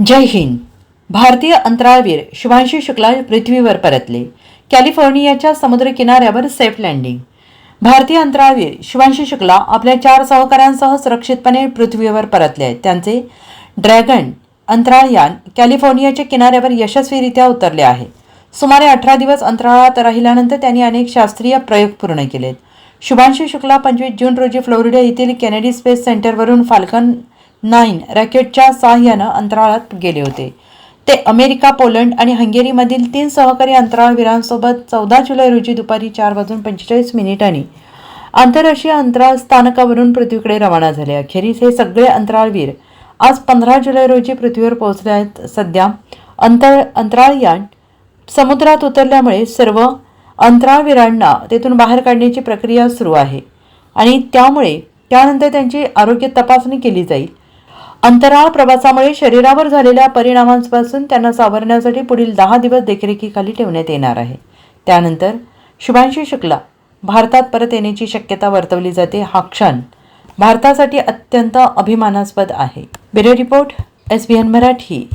जय हिंद. भारतीय अंतराळवीर शुभांशु शुक्ला पृथ्वीवर परतले. कॅलिफोर्नियाच्या समुद्र किनाऱ्यावर सेफ लँडिंग. भारतीय अंतराळवीर शुभांशु शुक्ला आपल्या चार सहकाऱ्यांसह सुरक्षितपणे पृथ्वीवर परतले आहेत. त्यांचे ड्रॅगन अंतराळयान कॅलिफोर्नियाच्या किनाऱ्यावर यशस्वीरित्या उतरले आहे. सुमारे अठरा दिवस अंतराळात राहिल्यानंतर त्यांनी अनेक शास्त्रीय प्रयोग पूर्ण केलेत. शुभांशु शुक्ला पंचवीस जून रोजी फ्लोरिडा येथील कॅनेडी स्पेस सेंटरवरून फाल्कन नाईन रॅकेटच्या सहाय्यानं अंतराळात गेले होते. ते अमेरिका पोलंड आणि हंगेरीमधील तीन सहकारी अंतराळवीरांसोबत चौदा जुलै रोजी दुपारी चार वाजून पंचेचाळीस मिनिटांनी आंतरराष्ट्रीय अंतराळ स्थानकावरून पृथ्वीकडे रवाना झाले. अखेरीस हे सगळे अंतराळवीर आज पंधरा जुलै रोजी पृथ्वीवर पोहोचले आहेत. सध्या अंतर अंतराळयान समुद्रात उतरल्यामुळे सर्व अंतराळवीरांना तेथून बाहेर काढण्याची प्रक्रिया सुरू आहे आणि त्यामुळे त्यानंतर त्यांची आरोग्य तपासणी केली जाईल. अंतराळ प्रवासामुळे शरीरावर झालेल्या परिणामांपासून त्यांना सावरण्यासाठी पुढील दहा दिवस देखरेखीखाली ठेवण्यात येणार आहे. त्यानंतर शुभांशी शुक्ला भारतात परत येण्याची शक्यता वर्तवली जाते हा क्षण भारतासाठी अत्यंत अभिमानास्पद आहे. Bureau report S B N Marathi.